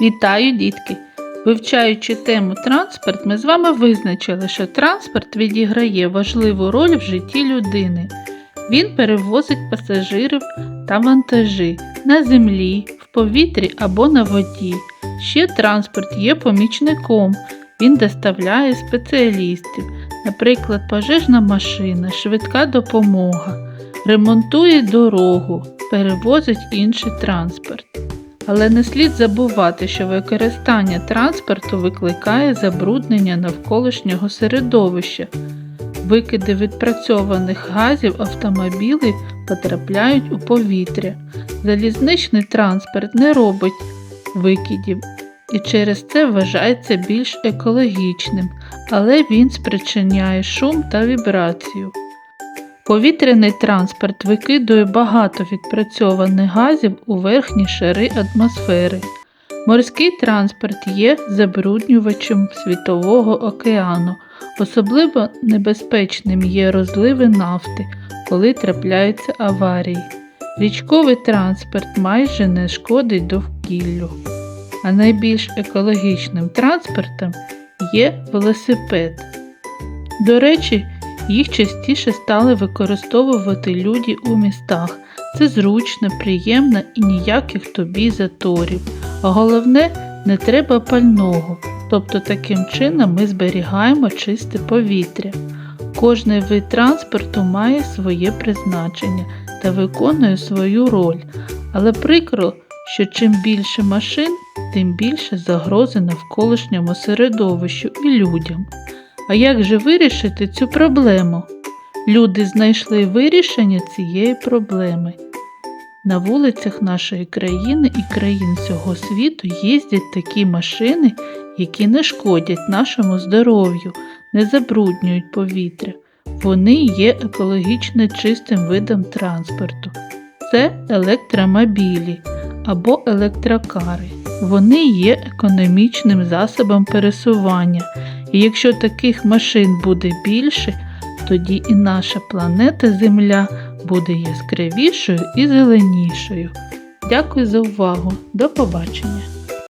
Вітаю, дітки! Вивчаючи тему транспорт, ми з вами визначили, що транспорт відіграє важливу роль в житті людини. Він перевозить пасажирів та вантажі на землі, в повітрі або на воді. Ще транспорт є помічником. Він доставляє спеціалістів, наприклад, пожежна машина, швидка допомога, ремонтує дорогу, перевозить інший транспорт. Але не слід забувати, що використання транспорту викликає забруднення навколишнього середовища. Викиди відпрацьованих газів автомобілів потрапляють у повітря. Залізничний транспорт не робить викидів і через це вважається більш екологічним, але він спричиняє шум та вібрацію. Повітряний транспорт викидує багато відпрацьованих газів у верхні шари атмосфери. Морський транспорт є забруднювачем світового океану. Особливо небезпечним є розливи нафти, коли трапляються аварії. Річковий транспорт майже не шкодить довкіллю. А найбільш екологічним транспортом є велосипед. До речі, їх частіше стали використовувати люди у містах. Це зручно, приємно і ніяких тобі заторів. А головне, не треба пального, тобто таким чином ми зберігаємо чисте повітря. Кожний вид транспорту має своє призначення та виконує свою роль, але прикро, що чим більше машин, тим більше загрози навколишньому середовищу і людям. А як же вирішити цю проблему? Люди знайшли вирішення цієї проблеми. На вулицях нашої країни і країн всього світу їздять такі машини, які не шкодять нашому здоров'ю, не забруднюють повітря. Вони є екологічно чистим видом транспорту. Це електромобілі або електрокари. Вони є економічним засобом пересування. І якщо таких машин буде більше, тоді і наша планета Земля буде яскравішою і зеленішою. Дякую за увагу. До побачення!